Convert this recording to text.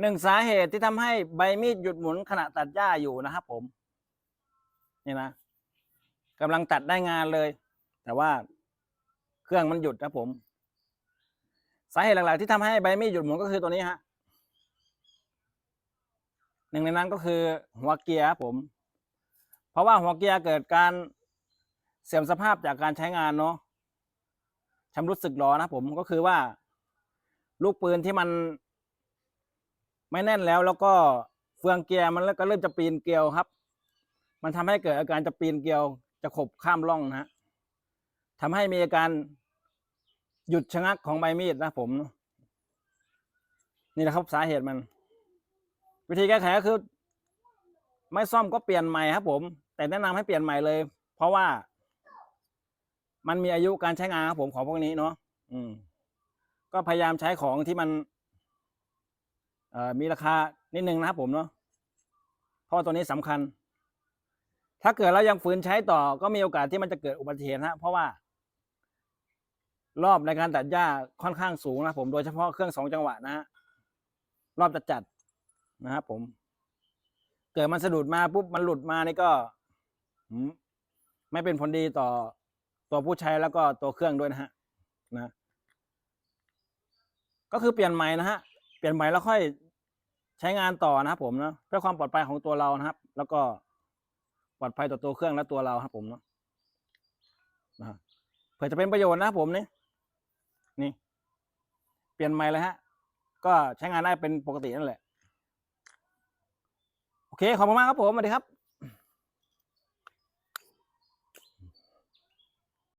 หนึ่งสาเหตุที่ทำให้ใบมีดหยุดหมุนขณะตัดหญ้าอยู่นะครับผม นี่นะกำลังตัดได้งานเลย แต่ว่าเครื่องมันหยุดนะผม สาเหตุหลักๆที่ทำให้ใบมีดหยุดหมุนก็คือตัวนี้ฮะหนึ่งในนั้นก็คือหัวเกียร์ครับผม เพราะว่าหัวเกียร์เกิดการเสื่อมสภาพจากการใช้งานเนาะชำรุดสึกหรอนะผมก็คือว่า ลูกปืนที่มัน ไม่แน่นแล้วแล้วก็เฟืองเกียร์มันก็เริ่มจะปีนเกลียวครับ มันทำให้เกิดอาการจะปีนเกลียว จะขบข้ามร่องนะฮะทำให้มีอาการหยุดชะงักของใบมีดนะผม นี่นะครับสาเหตุมัน วิธีแก้ไขก็คือ ไม่ซ่อมก็เปลี่ยนใหม่ครับ ผม แต่แนะนำให้เปลี่ยนใหม่เลย เพราะว่า มันมีอายุการใช้งานครับผมของพวกนี้เนาะอืม ก็พยายามใช้ของที่มัน มีราคานิดนึงนะครับผมเนาะเพราะว่าตัวนี้สำคัญ ถ้าเกิดเรายังฝืนใช้ต่อก็มีโอกาสที่มันจะเกิดอุบัติเหตุนะเพราะว่า รอบในการตัดหญ้าค่อนข้างสูงนะผมโดยเฉพาะเครื่องสองจังหวะนะฮะรอบจะจัดนะครับผม เกิดมันสะดุดมาปุ๊บมันหลุดมานี่ก็ไม่เป็นผลดีต่อตัวผู้ใช้แล้วก็ตัวเครื่องด้วยนะฮะนะ ก็คือเปลี่ยนใหม่นะฮะ เปลี่ยนใหม่แล้วค่อยใช้งานต่อนะครับผมเนาะเพื่อความปลอดภัยของตัวเรานะครับ แล้วก็ปลอดภัยต่อตัวเครื่องและตัวเราครับผมเนาะนะเผื่อจะเป็นประโยชน์นะครับผมนี่นี่ เปลี่ยนใหม่เลยฮะ ก็ใช้งานได้เป็นปกตินั่นแหละ โอเค ขอบคุณมากครับผมสวัสดีครับ